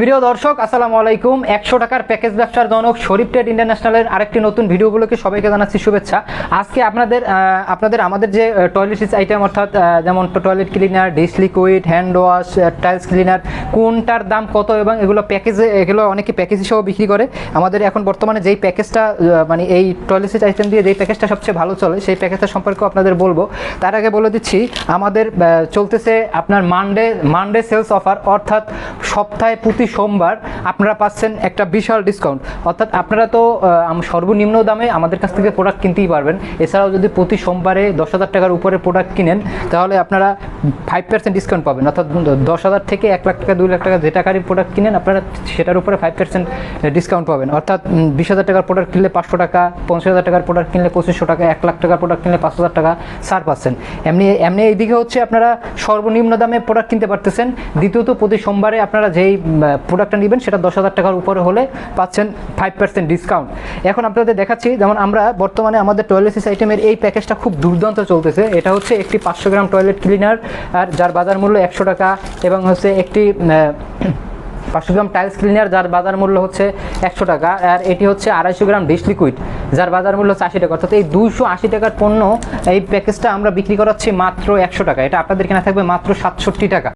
প্রিয় দর্শক, আসসালামু আলাইকুম। একশো টাকার প্যাকেজ ব্যবসার জনক শরীফ ট্রেড ইন্টারন্যাশনালের আরেকটি নতুন ভিডিওগুলোকে সবাইকে জানাচ্ছি শুভেচ্ছা। আজকে আপনাদের আপনাদের আমাদের যে টয়লেটিস আইটেম অর্থাৎ যেমন toilet cleaner dish liquid hand wash tiles cleaner কোনটার দাম কত এবং এগুলো প্যাকেজে এগুলো অনেকে প্যাকেজ হিসেবেও বিক্রি করে। আমাদের এখন বর্তমানে যেই প্যাকেজটা মানে এই টয়লেটিস আইটেম দিয়ে যেই প্যাকেজটা সবচেয়ে ভালো চলে, সেই প্যাকেজটা সম্পর্কে আপনাদের বলব। তার আগে বলে দিচ্ছি, আমাদের চলতেছে আপনার মানডে মানডে সেলস অফার অর্থাৎ সপ্তাহে প্রতি সোমবার আপনারা পাচ্ছেন একটা বিশাল ডিসকাউন্ট অর্থাৎ আপনারা তো সর্বনিম্ন দামে আমাদের কাছ থেকে প্রোডাক্ট কিনতেই পারবেন। এছাড়াও যদি প্রতি সোমবারে দশ হাজার টাকার উপরে প্রোডাক্ট কিনেন, তাহলে আপনারা ফাইভ পার্সেন্ট ডিসকাউন্ট পাবেন। অর্থাৎ দশ হাজার থেকে এক লাখ টাকা, দুই লাখ টাকা যে টাকারই প্রোডাক্ট কিনেন, আপনারা সেটার উপরে ফাইভ পার্সেন্ট ডিসকাউন্ট পাবেন। অর্থাৎ বিশ হাজার টাকার প্রোডাক্ট কিনলে পাঁচশো টাকা, পঞ্চাশ হাজার টাকার প্রোডাক্ট কিনলে পঁচিশশো টাকা, এক লাখ টাকার প্রোডাক্ট কিনলে পাঁচ হাজার টাকা ছাড় পাচ্ছেন। এমনি এমনি এইদিকে হচ্ছে আপনারা সর্বনিম্ন দামে প্রোডাক্ট কিনতে পারতেছেন। দ্বিতীয়ত, প্রতি সোমবারে আপনারা যেই প্রোডাক্টটা নেবেন, সেটা দশ হাজার টাকার উপরে হলে পাচ্ছেন ফাইভ পার্সেন্ট ডিসকাউন্ট এখন আপনাদের দেখাচ্ছি, যেমন আমরা বর্তমানে আমাদের টয়লেটিস আইটেমের এই প্যাকেজটা খুব দুর্দান্ত চলতেছে। এটা হচ্ছে একটি পাঁচশো গ্রাম টয়লেট ক্লিনার আর যার বাজার মূল্য একশো টাকা, এবং হচ্ছে একটি পাঁচশো গ্রাম টাইলস ক্লিনার যার বাজার মূল্য হচ্ছে একশো টাকা, আর এটি হচ্ছে আড়াইশো গ্রাম ডিশ লিকুইড যার বাজার মূল্য হচ্ছে আশি টাকা অর্থাৎ এই দুইশো আশি টাকার পণ্য এই প্যাকেজটা আমরা বিক্রি করাচ্ছি মাত্র একশো টাকা। এটা আপনাদের কেনা থাকবে মাত্র সাতষট্টি টাকা।